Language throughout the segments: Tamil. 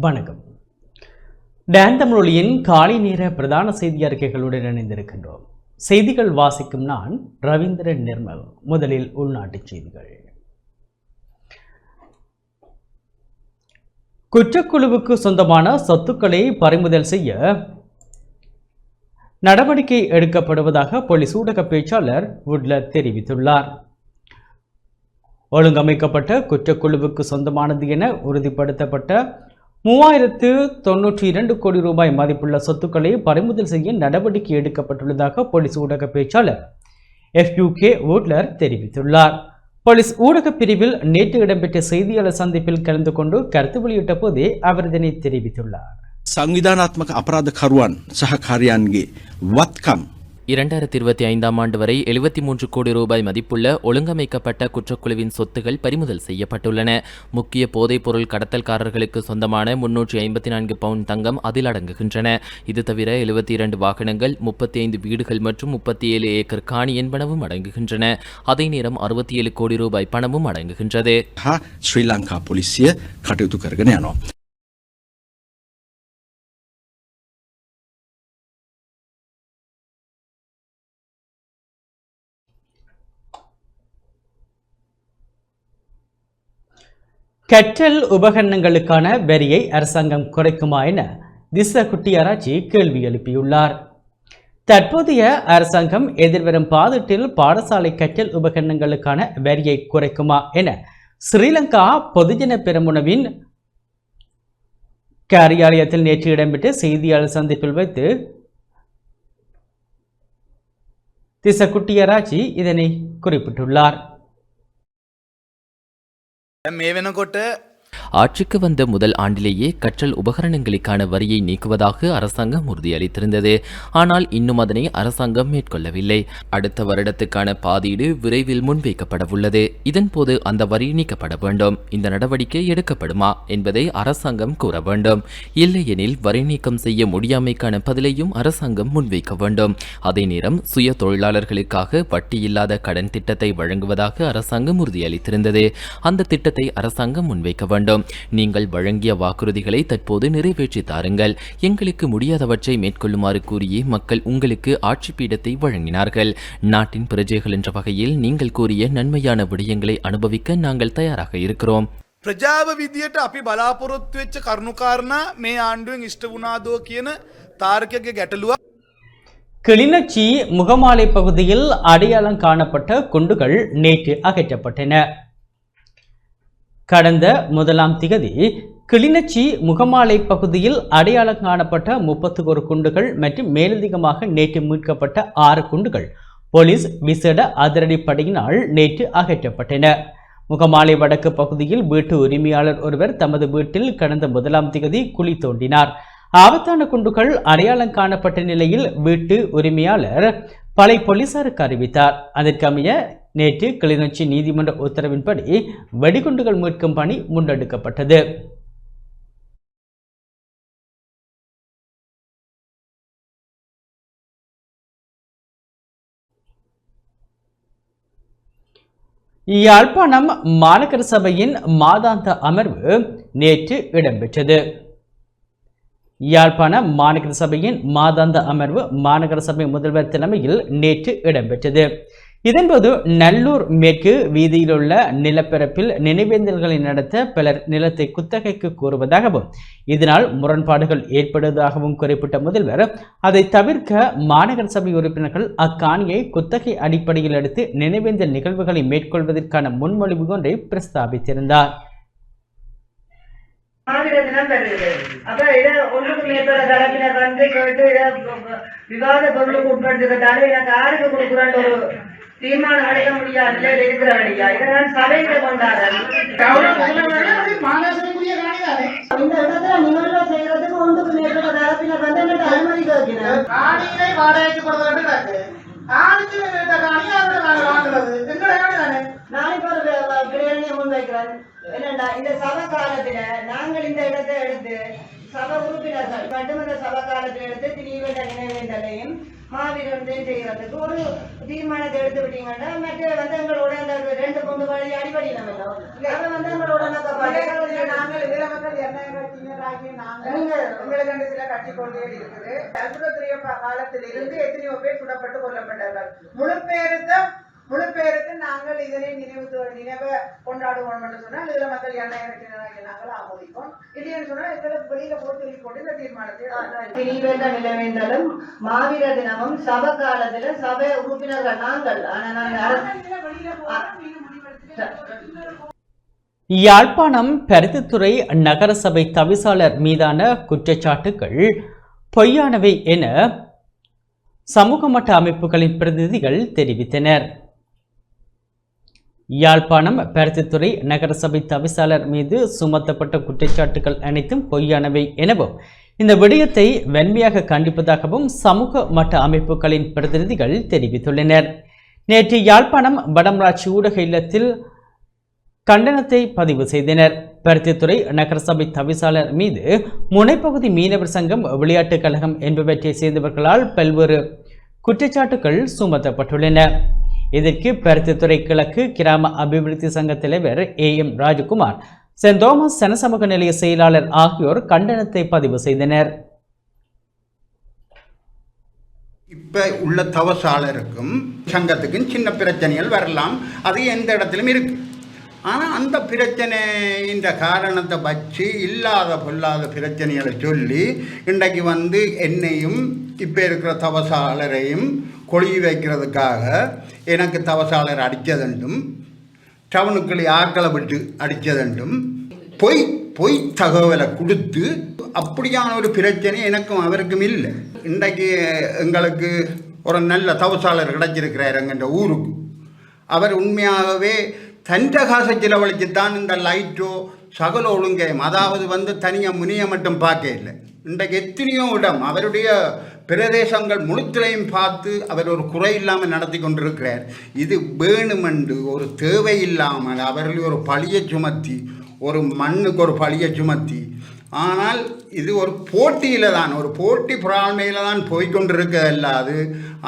வணக்கம். டேன் தமிழொலியின் காலை நேர பிரதான செய்தி அறிக்கைகளுடன் இணைந்திருக்கின்றோம். செய்திகள் வாசிக்கும் நான் ரவீந்திரன் நிர்மல். முதலில் உள்நாட்டு செய்திகள். குற்றக்குழுவுக்கு சொந்தமான சொத்துக்களை பறிமுதல் செய்ய நடவடிக்கை எடுக்கப்படுவதாக போலீஸ் ஊடக பேச்சாளர் உட்ல தெரிவித்துள்ளார். ஒழுங்கமைக்கப்பட்ட குற்றக்குழுவுக்கு சொந்தமானது என உறுதிப்படுத்தப்பட்ட மூவாயிரத்து தொன்னூற்றி இரண்டு கோடி ரூபாய் மதிப்புள்ள சொத்துக்களை பறிமுதல் செய்ய நடவடிக்கை எடுக்கப்பட்டுள்ளதாக போலீஸ் ஊடக பேச்சாளர் எஃப்யூகே வூட்லர் தெரிவித்துள்ளார் போலீஸ் ஊடகப் பிரிவில் நேற்று இடம்பெற்ற செய்தியாளர் சந்திப்பில் கலந்து கொண்டு கருத்து வெளியிட்ட போதே அவர் இதனை தெரிவித்துள்ளார் සංවිධානාත්මක අපරාධකරුවන් සහකාරයන්ගේ වත්කම් இரண்டாயிரத்தி இருபத்தி ஐந்தாம் ஆண்டு வரை எழுபத்தி மூன்று கோடி ரூபாய் மதிப்புள்ள ஒழுங்கமைக்கப்பட்ட குற்றக்குழுவின் சொத்துகள் பறிமுதல் செய்யப்பட்டுள்ளன. முக்கிய போதைப்பொருள் கடத்தல்காரர்களுக்கு சொந்தமான முன்னூற்றி ஐம்பத்தி நான்கு பவுண்ட் தங்கம் அதில் அடங்குகின்றன. இது தவிர எழுபத்தி இரண்டு வாகனங்கள் முப்பத்தி ஐந்து வீடுகள் மற்றும் முப்பத்தி ஏழு ஏக்கர் காணி என்பனவும் அடங்குகின்றன. அதே நேரம் அறுபத்தி ஏழு கோடி ரூபாய் பணமும் அடங்குகின்றது. ஸ்ரீலங்கா போலீசிய கட்டுத்து கற்றல் உபகரணங்களுக்கான வரியை அரசாங்கம் குறைக்குமா என திச குட்டியாராச்சி கேள்வி எழுப்பியுள்ளார். தற்போதைய அரசாங்கம் எதிர்வரும் பாதத்தில் பாடசாலை கற்றல் உபகரணங்களுக்கான வரியை குறைக்குமா என ஸ்ரீலங்கா பொதுஜன பெருமுனவின் காரியாலயத்தில் நேற்று இடம்பெற்ற செய்தியாளர் சந்திப்பில் வைத்து திச குட்டியராஜி இதனை குறிப்பிட்டுள்ளார். මේ වෙනකොට ஆட்சிக்கு வந்த முதல் ஆண்டிலேயே கற்றல் உபகரணங்களுக்கான வரியை நீக்குவதாக அரசாங்கம் உறுதியளித்திருந்தது. ஆனால் இன்னும் அதனை அரசாங்கம் மேற்கொள்ளவில்லை. அடுத்த வருடத்துக்கான பாதீடு விரைவில் முன்வைக்கப்படவுள்ளது. இதன்போது அந்த வரி நீக்கப்பட வேண்டும். இந்த நடவடிக்கை எடுக்கப்படுமா என்பதை அரசாங்கம் கூற வேண்டும். இல்லையெனில் வரி நீக்கம் செய்ய முடியாமைக்கான பதிலையும் அரசாங்கம் முன்வைக்க வேண்டும். அதே நேரம் சுய தொழிலாளர்களுக்காக வட்டி இல்லாத கடன் திட்டத்தை வழங்குவதாக அரசாங்கம் உறுதியளித்திருந்தது. அந்த திட்டத்தை அரசாங்கம் முன்வைக்க வேண்டும். நீங்கள் வழங்கிய வாக்குறுதிகளை தற்போது நிறைவேற்றி தாருங்கள் எங்களுக்கு முடியாதவற்றை மேற்கொள்ளுமாறு கூறியே மக்கள் உங்களுக்கு ஆட்சி பீடத்தை வழங்கினார்கள் நாட்டின் பிரஜைகள் என்ற வகையில் நீங்கள் கூறிய நன்மையான விடயங்களை அனுபவிக்க நாங்கள் தயாராக இருக்கிறோம் ප්‍රජාව විදියට අපි බලාපොරොත්තු වෙච්ච කරුණුකාරණ මේ ආණ්ඩුවෙන් ඉෂ්ට වුණාදෝ කියන තාර්කගේ ගැටලුව கிளிநொச்சி முகமாலை பகுதியில் அடையாளம் காணப்பட்ட குண்டுகள் நேற்று அகற்றப்பட்டன கடந்த முதலாம் திகதி கிளிநொச்சி முகமாலை பகுதியில் அடையாளம் காணப்பட்ட முப்பத்தி ஒரு குண்டுகள் மற்றும் மேலதிகமாக நேற்று மீட்கப்பட்ட ஆறு குண்டுகள் போலீஸ் விசேட அதிரடிப்படையினால் நேற்று அகற்றப்பட்டன. முகமாலை வடக்கு பகுதியில் வீட்டு உரிமையாளர் ஒருவர் தமது வீட்டில் கடந்த முதலாம் திகதி குழி தோண்டினார். ஆபத்தான குண்டுகள் அடையாளம் காணப்பட்ட நிலையில் வீட்டு உரிமையாளர் பழைய போலீசாருக்கு அறிவித்தார். அதற்கமைய நேற்று கிளிநொச்சி நீதிமன்ற உத்தரவின்படி வெடிகுண்டுகள் மீட்கும் பணி முன்னெடுக்கப்பட்டது. யாழ்ப்பாணம் மாநகர சபையின் மாதாந்த அமர்வு நேற்று இடம்பெற்றது. யாழ்ப்பாண மாநகர சபையின் மாதாந்த அமர்வு மாநகர சபை முதல்வர் தலைமையில் நேற்று இடம்பெற்றது. இதன்போது நல்லூர் மேற்கு வீதியிலுள்ள நிலப்பரப்பில் நினைவேந்தல்களை நடத்த பலர் நிலத்தை குத்தகைக்கு கோருவதாகவும் இதனால் முரண்பாடுகள் ஏற்படுவதாகவும் குறிப்பிட்ட முதல்வர் அதை தவிர்க்க மாநகர சபை உறுப்பினர்கள் அக்காணியை குத்தகை அடிப்படையில் எடுத்து நினைவேந்தல் நிகழ்வுகளை மேற்கொள்வதற்கான முன்மொழிவு ஒன்றை பிரஸ்தாபித்திருந்தார். மாநில தினம் வருகிறது அப்ப இத ஒன்றுக்கு மேற்பட்ட தரப்பினர் வந்து கேட்டு இத விவாத பொருளுக்கு உட்படுத்துறதால எனக்கு யாருக்கு கொடுக்குறான்னு ஒரு தீர்மானம் எடுக்க முடியாது நிலையில இருக்கிறபடியா இதை நான் சபையில கொண்டாடுறேன் செய்யறதுக்கு ஒன்றுக்கு மேற்பட்ட தரப்பினர் வந்து என்கிட்ட அனுமதி கேட்கிறேன் காணியினை வாடகைக்கு கொடுக்கறது கிடக்கு காணிக்கு வேண்டிய காணி அவரை நாங்கள் வாங்குறது எங்கட காணி தானே நான் இப்ப ஒரு வே- பிரேரணையை முன்வைக்கிறேன் என்னண்டா இந்த சபை காலத்துல நாங்கள் இந்த இடத்தை எடுத்து சபை உறுப்பினர்கள் அந்த சபை காலத்தில் எடுத்து திடீரென்ற நினைவேந்தலையும் மாவீரத்தையும் செய்யறதுக்கு ஒரு தீர்மானத்தை எடுத்து விட்டீங்கன்னா மற்ற வந்து எங்களோட அந்த ரெண்டு பொண்ணு வழி அடிப்படை நம்ம அதை வந்து எங்களோட. நாங்கள் இதர மக்கள் எண்ணெய் நாங்கள் நீங்க- எங்களுக்கு அந்த சில கட்சி கொள்கைகள் இருக்குது. அற்புதத்திரிய காலத்தில் இருந்து எத்தனையோ பேர் சுடப்பட்டு கொல்லப்பட்டார்கள். முழு பேருக்கு முழு பேருக்கு நாங்கள் இதனை நினைவு நினைவு கொண்டாடுவோம் என்று சொன்னால் இதுல மக்கள் இறக்கினாங்க நாங்கள் ஆமோதிப்போம். இல்லைன்னு சொன்னால் எங்களை வெளியில போட்டு போட்டு இந்த தீர்மானத்தை நிலைவேந்தலும் மாவீர தினமும் சபை காலத்துல சபை உறுப்பினர்கள் நாங்கள். ஆனா நாங்கள் இதுல யாழ்ப்பாணம் பருத்தித்துறை நகரசபை தவிசாளர் மீதான குற்றச்சாட்டுகள் பொய்யானவை என சமூக மட்ட அமைப்புகளின் பிரதிநிதிகள் தெரிவித்தனர். யாழ்ப்பாணம் பருத்தித்துறை நகரசபை தவிசாளர் மீது சுமத்தப்பட்ட குற்றச்சாட்டுகள் அனைத்தும் பொய்யானவை எனவும் இந்த விடயத்தை வன்மையாக கண்டிப்பதாகவும் சமூக மட்ட அமைப்புகளின் பிரதிநிதிகள் தெரிவித்துள்ளனர். நேற்று யாழ்ப்பாணம் வடமராட்சி ஊடக இல்லத்தில் கண்டனத்தை பதிவு செய்தனர். பருத்தித்துறை நகரசபை தவிசாளர் மீது முனைப்பகுதி மீனவர் சங்கம் விளையாட்டுக் கழகம் என்பவற்றை சேர்ந்தவர்களால் பல்வேறு குற்றச்சாட்டுகள் சுமத்தப்பட்டுள்ளன. இதற்கு பருத்தித்துறை கிழக்கு கிராம அபிவிருத்தி சங்க தலைவர் A M Rajakumar saint Thomas சனசமூக நிலைய செயலாளர் ஆகியோர் கண்டனத்தை பதிவு செய்தனர். இப்போ உள்ள தவசாளருக்கும் சங்கத்துக்கும் சின்ன பிரச்சனைகள் வரலாம். அது எந்த இடத்திலும் இருக்கு. ஆனால் அந்த பிரச்சனைன்ற காரணத்தை வச்சு இல்லாத பொல்லாத பிரச்சனைகளை சொல்லி இன்றைக்கு வந்து என்னையும் இப்போ இருக்கிற தவசாளரையும் கொழி வைக்கிறதுக்காக எனக்கு தவசாளர் அடித்ததுண்டும் டவுனுக்குள்ளே ஆக்களை விட்டு அடித்ததுண்டும் பொய் பொய் தகவலை கொடுத்து அப்படியான ஒரு பிரச்சனை எனக்கும் அவருக்கும் இல்லை. இன்றைக்கு எங்களுக்கு ஒரு நல்ல தவசாளர் கிடைச்சிருக்கிறார் எங்கன்ற ஊருக்கு. அவர் உண்மையாகவே தன்ற காசை தான் இந்த லைட்டோ சகல ஒழுங்கையும் அதாவது வந்து தனியாக முனிய மட்டும் பார்க்க இல்லை. இன்றைக்கு எத்தனையோ இடம் அவருடைய பிரதேசங்கள் முழுத்திலையும் பார்த்து அவர் ஒரு குறை இல்லாமல் நடத்தி கொண்டிருக்கிறார். இது வேணுமென்று ஒரு தேவை இல்லாமல் அவர்கள் ஒரு பழியை சுமத்தி ஒரு மண்ணுக்கு ஒரு பழியை சுமத்தி. ஆனால் இது ஒரு போட்டியில் தான் ஒரு போட்டி புறாண்மையில் தான் போய்கொண்டிருக்க அல்லாது.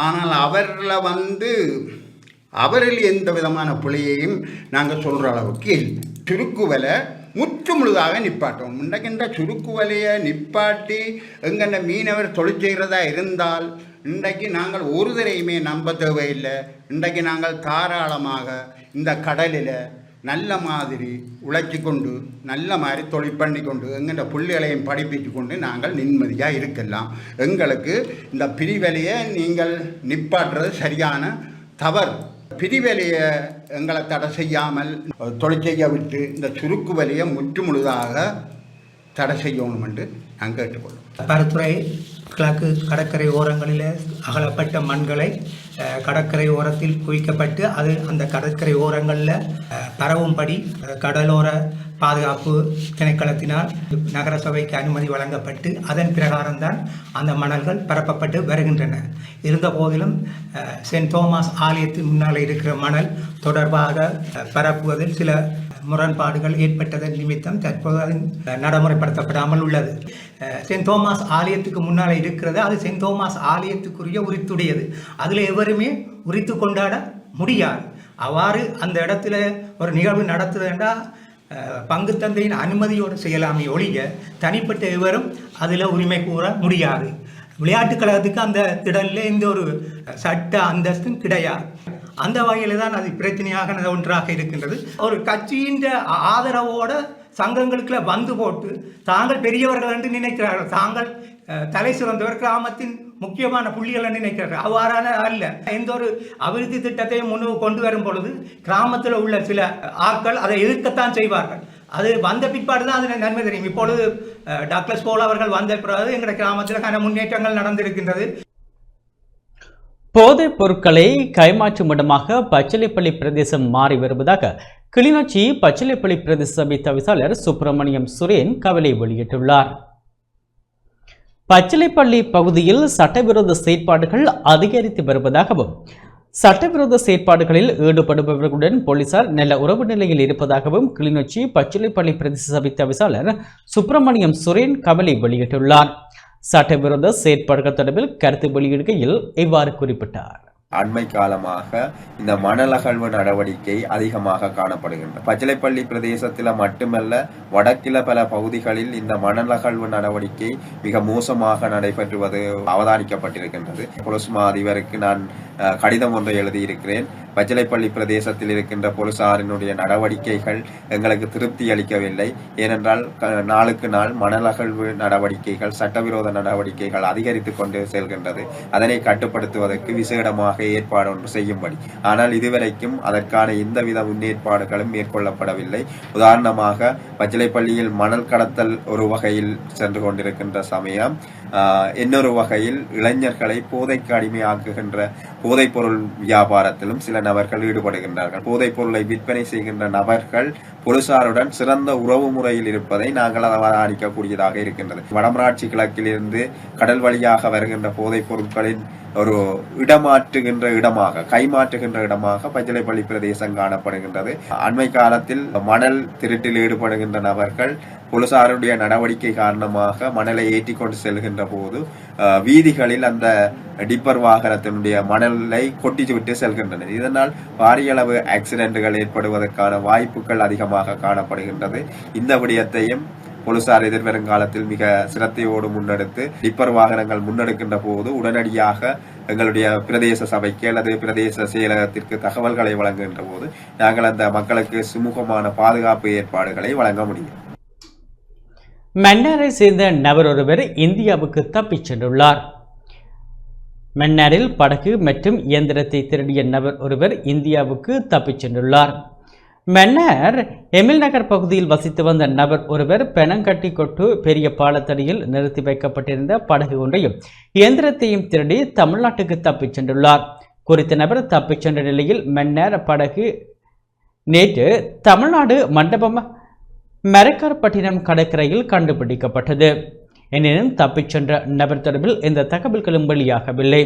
ஆனால் அவரில் வந்து அவரில் எந்த விதமான பிழையையும் நாங்கள் சொல்கிற அளவுக்கு இல்லை. சுருக்குவலை முற்று முழுதாக நிப்பாட்டும். இன்றைக்கின்ற சுருக்கு வலையை நிப்பாட்டி எங்கெண்ட மீனவர் தொழில் செய்கிறதா இருந்தால் இன்றைக்கு நாங்கள் ஒரு தரையுமே நம்ப தேவையில்லை. இன்றைக்கு நாங்கள் தாராளமாக இந்த கடலில் நல்ல மாதிரி உழைச்சி கொண்டு நல்ல மாதிரி தொழில் பண்ணி கொண்டு எங்கள்ட பிள்ளைகளையும் படிப்பிச்சு கொண்டு நாங்கள் நிம்மதியாக இருக்கலாம். எங்களுக்கு இந்த பிரிவலையை நீங்கள் நிப்பாட்டுறது சரியான தவறு. பிரிவலையை எங்களை தடை செய்யாமல் தொழில் செய்ய விட்டு இந்த சுருக்கு வலையை முற்று முழுதாக தடை செய்யணும் என்று நான் கேட்டுக்கொள்ளும் பருத்துறை கிழக்கு கடற்கரை ஓரங்களில் அகலப்பட்ட மண்களை கடற்கரை ஓரத்தில் குவிக்கப்பட்டு அது அந்த கடற்கரை ஓரங்களில் பரவும்படி கடலோர பாதுகாப்பு திணைக்களத்தினால் நகர சபைக்கு அனுமதி வழங்கப்பட்டு அதன் பிரகாரம்தான் அந்த மணல்கள் பரப்பப்பட்டு வருகின்றன. இருந்த போதிலும் சென்ட் தோமாஸ் ஆலயத்தின் முன்னால் இருக்கிற மணல் தொடர்பாக பரப்புவதில் சில முரண்பாடுகள் ஏற்பட்டதன் நிமித்தம் தற்போது நடைமுறைப்படுத்தப்படாமல் உள்ளது. சென்ட் தோமாஸ் ஆலயத்துக்கு முன்னால் இருக்கிறது. அது சென்ட் தோமாஸ் ஆலயத்துக்குரிய உரித்துடையது. அதில் எவருமே உரித்து கொண்டாட முடியாது. அவ்வாறு அந்த இடத்துல ஒரு நிகழ்வு நடத்துதுன்னா பங்கு தந்தையின் அனுமதியோடு செய்யலாமே ஒழிய தனிப்பட்ட எவரும் அதில் உரிமை கூற முடியாது. விளையாட்டுக் கழகத்துக்கு அந்த திடலில் எந்த ஒரு சட்ட அந்தஸ்தும் கிடையாது. அந்த வகையில் தான் அது பிரச்சனையாக ஒன்றாக இருக்கின்றது. ஒரு கட்சியின் ஆதரவோட சங்கங்களுக்குள்ள வந்து போட்டு தாங்கள் பெரியவர்கள் என்று நினைக்கிறார்கள். தாங்கள் தலை சிறந்தவர் கிராமத்தின் முக்கியமான புள்ளிகள் நினைக்கிறார்கள். அவ்வாறான அல்ல. எந்த ஒரு அபிவிருத்தி திட்டத்தையும் முன்னு கொண்டு வரும் பொழுது கிராமத்தில் உள்ள சில ஆட்கள் அதை எதிர்க்கத்தான் செய்வார்கள். அது வந்த பிற்பாடு தான் அதில் நன்மை தெரியும். இப்பொழுது டாக்டர் போல் அவர்கள் வந்த பிறகு எங்களுடைய கிராமத்தில் முன்னேற்றங்கள் நடந்திருக்கின்றது. போதைப் பொருட்களை கைமாற்றும் இடமாக பச்சிலைப்பள்ளி பிரதேசம் மாறி வருவதாக கிளிநொச்சி பச்சிலைப்பள்ளி பிரதேச சபை தவிசாளர் சுப்பிரமணியம் சுரேன் கவலை வெளியிட்டுள்ளார். பச்சிலைப்பள்ளி பகுதியில் சட்டவிரோத செயற்பாடுகள் அதிகரித்து வருவதாகவும் சட்டவிரோத செயற்பாடுகளில் ஈடுபடுபவர்களுடன் போலீசார் நல்ல உறவு நிலையில் இருப்பதாகவும் கிளிநொச்சி பச்சிலைப்பள்ளி பிரதேச சபை தவிசாளர் சுப்பிரமணியம் சுரேன் கவலை வெளியிட்டுள்ளார். சட்டவிரோத செயற்பாடுகள் தொடர்பில் கருத்து வெளியிடுகையில் இவ்வாறு குறிப்பிட்டார். அண்மை காலமாக இந்த மணல் அகழ்வு நடவடிக்கை அதிகமாக காணப்படுகின்றது. பச்சிலைப்பள்ளி பிரதேசத்தில் மட்டுமல்ல வடக்கில பல பகுதிகளில் இந்த மணல் அகழ்வு நடவடிக்கை மிக மோசமாக நடைபெற்றுவது அவதானிக்கப்பட்டிருக்கின்றது. பொலிஸ்மா அதிபருக்கு நான் கடிதம் ஒன்றை எழுதியிருக்கிறேன். பச்சிலைப்பள்ளி பிரதேசத்தில் இருக்கின்ற போலீசாரினுடைய நடவடிக்கைகள் எங்களுக்கு திருப்தி அளிக்கவில்லை. ஏனென்றால் நாளுக்கு நாள் மணல் அகழ்வு நடவடிக்கைகள் சட்டவிரோத நடவடிக்கைகள் அதிகரித்துக் கொண்டு செல்கின்றது. அதனை கட்டுப்படுத்துவதற்கு விசேடமாக ஏற்பாடு ஒன்று செய்யும்படி. ஆனால் இதுவரைக்கும் அதற்கான எந்தவித முன்னேற்பாடுகளும் மேற்கொள்ளப்படவில்லை. உதாரணமாக பச்சிலைப்பள்ளியில் மணல் கடத்தல் ஒரு வகையில் சென்று கொண்டிருக்கின்ற சமயம் இன்னொரு வகையில் இளைஞர்களை போதைக்கு அடிமையாக்குகின்ற போதைப் பொருள் வியாபாரத்திலும் சில நபர்கள் ஈடுபடுகின்றார்கள். போதைப் பொருளை விற்பனை செய்கின்ற நபர்கள் போலீசாருடன் சிறந்த உறவு முறையில் இருப்பதை நாங்கள் அவதானிக்கக்கூடியதாக இருக்கின்றது. வடமராட்சி கிழக்கிலிருந்து கடல் வழியாக வருகின்ற போதைப் பொருட்களின் ஒரு இடமாற்றுகின்ற இடமாக கைமாற்றுகின்ற இடமாக பச்சிலைப்பள்ளி பிரதேசம் காணப்படுகின்றது. அண்மை காலத்தில் மணல் திருட்டில் ஈடுபடுகின்ற நபர்கள் போலீசாருடைய நடவடிக்கை காரணமாக மணலை ஏற்றி கொண்டு செல்கின்ற போது வீதிகளில் அந்த டிப்பர் வாகனத்தினுடைய மணலை கொட்டிச்சு விட்டு செல்கின்றனர். இதனால் பாரிய அளவு ஆக்சிடென்ட்கள் ஏற்படுவதற்கான வாய்ப்புகள் அதிகமாக காணப்படுகின்றது. இந்த விடயத்தையும் போலீசார் எதிர்வரும் காலத்தில் மிக சிரத்தையோடு முன்னெடுத்து டிப்பர் வாகனங்கள் முன்னெடுக்கின்ற போது உடனடியாக எங்களுடைய பிரதேச சபைக்கு அல்லது பிரதேச செயலகத்திற்கு தகவல்களை வழங்குகின்ற போது நாங்கள் அந்த மக்களுக்கு சுமூகமான பாதுகாப்பு ஏற்பாடுகளை வழங்க முடியும். மன்னாரை சேர்ந்த நபர் ஒருவர் இந்தியாவுக்கு தப்பிச் சென்றுள்ளார். மன்னாரில் படகு மற்றும் இயந்திரத்தை திருடிய நபர் ஒருவர் இந்தியாவுக்கு தப்பிச் சென்றுள்ளார். மன்னர் எமில் நகர் பகுதியில் வசித்து வந்த நபர் ஒருவர் பெனங்கட்டி கொட்டு பெரிய பாலத்தடியில் நிறுத்தி வைக்கப்பட்டிருந்த படகு ஒன்றையும் இயந்திரத்தையும் திருடி தமிழ்நாட்டுக்கு தப்பிச் சென்றுள்ளார். குறித்த நபர் தப்பிச் சென்ற நிலையில் மன்னர் படகு நேற்று தமிழ்நாடு மண்டபம் மரக்கார்பட்டினம் கடற்கரையில் கண்டுபிடிக்கப்பட்டது. எனினும் தப்பிச் சென்ற நபர் தொடர்பில் எந்த தகவல்களும் வெளியாகவில்லை.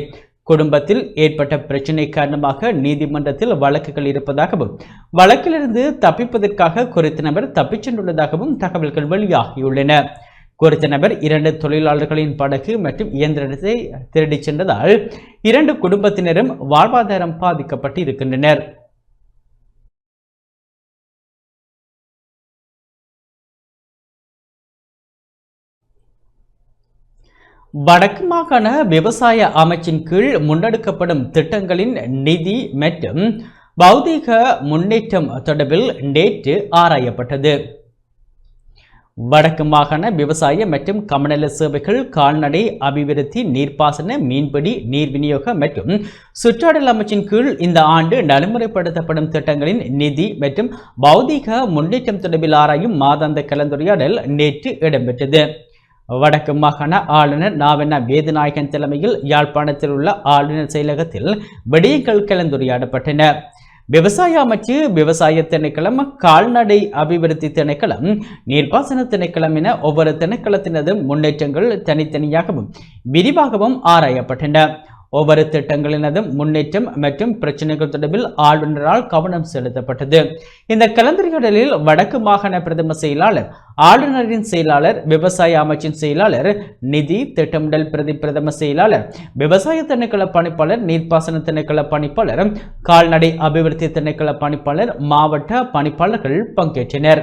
குடும்பத்தில் ஏற்பட்ட பிரச்சினை காரணமாக நீதிமன்றத்தில் வழக்குகள் இருப்பதாகவும் வழக்கிலிருந்து தப்பிப்பதற்காக குறித்த நபர் தப்பிச் சென்றுள்ளதாகவும் தகவல்கள் வெளியாகியுள்ளன. குறித்த நபர் இரண்டு தொழிலாளர்களின் படகு மற்றும் இயந்திரத்தை திருடிச் சென்றதால் இரண்டு குடும்பத்தினரும் வாழ்வாதாரம் பாதிக்கப்பட்டு இருக்கின்றனர் வடக்கு மாகாண விவசாய அமைச்சின் கீழ் முன்னெடுக்கப்படும் திட்டங்களின் நிதி மற்றும் பௌதீக முன்னேற்றம் தொடர்பில் நேற்று ஆராயப்பட்டது. வடக்கு மாகாண விவசாய மற்றும் கமநல சேவைகள் கால்நடை அபிவிருத்தி நீர்ப்பாசன மீன்பிடி நீர் விநியோக மற்றும் சுற்றாடல் அமைச்சின் கீழ் இந்த ஆண்டு நடைமுறைப்படுத்தப்படும் திட்டங்களின் நிதி மற்றும் பௌதீக முன்னேற்றம் தொடர்பில் ஆராயும் மாதாந்த கலந்துரையாடல் நேற்று இடம்பெற்றது. வடக்கு மாகாண ஆளுநர் நாவண்ணா வேதுநாயகன் தலைமையில் யாழ்ப்பாணத்தில் உள்ள ஆளுநர் செயலகத்தில் விடயங்கள் கலந்துரையாடப்பட்டன விவசாய அமைச்சு விவசாய திணைக்களம் கால்நடை அபிவிருத்தி திணைக்களம் நீர்ப்பாசன திணைக்களம் என ஒவ்வொரு திணைக்களத்தினதும் முன்னேற்றங்கள் தனித்தனியாகவும் விரிவாகவும் ஆராயப்பட்டன. ஒவ்வொரு திட்டங்களினதும் முன்னேற்றம் மற்றும் பிரச்சனைகள் தொடர்பில் ஆளுநரால் கவனம் செலுத்தப்பட்டது. இந்த கலந்துரையாடலில் வடக்கு மாகாண பிரதம செயலாளர் ஆளுநரின் செயலாளர் விவசாய அமைச்சின் செயலாளர் நிதி திட்டமிடல் பிரதி பிரதம செயலாளர் விவசாய திணைக்கள பணிப்பாளர் நீர்ப்பாசன திணைக்கள பணிப்பாளர் கால்நடை அபிவிருத்தி திணைக்கள பணிப்பாளர் மாவட்ட பணிப்பாளர்கள் பங்கேற்றனர்.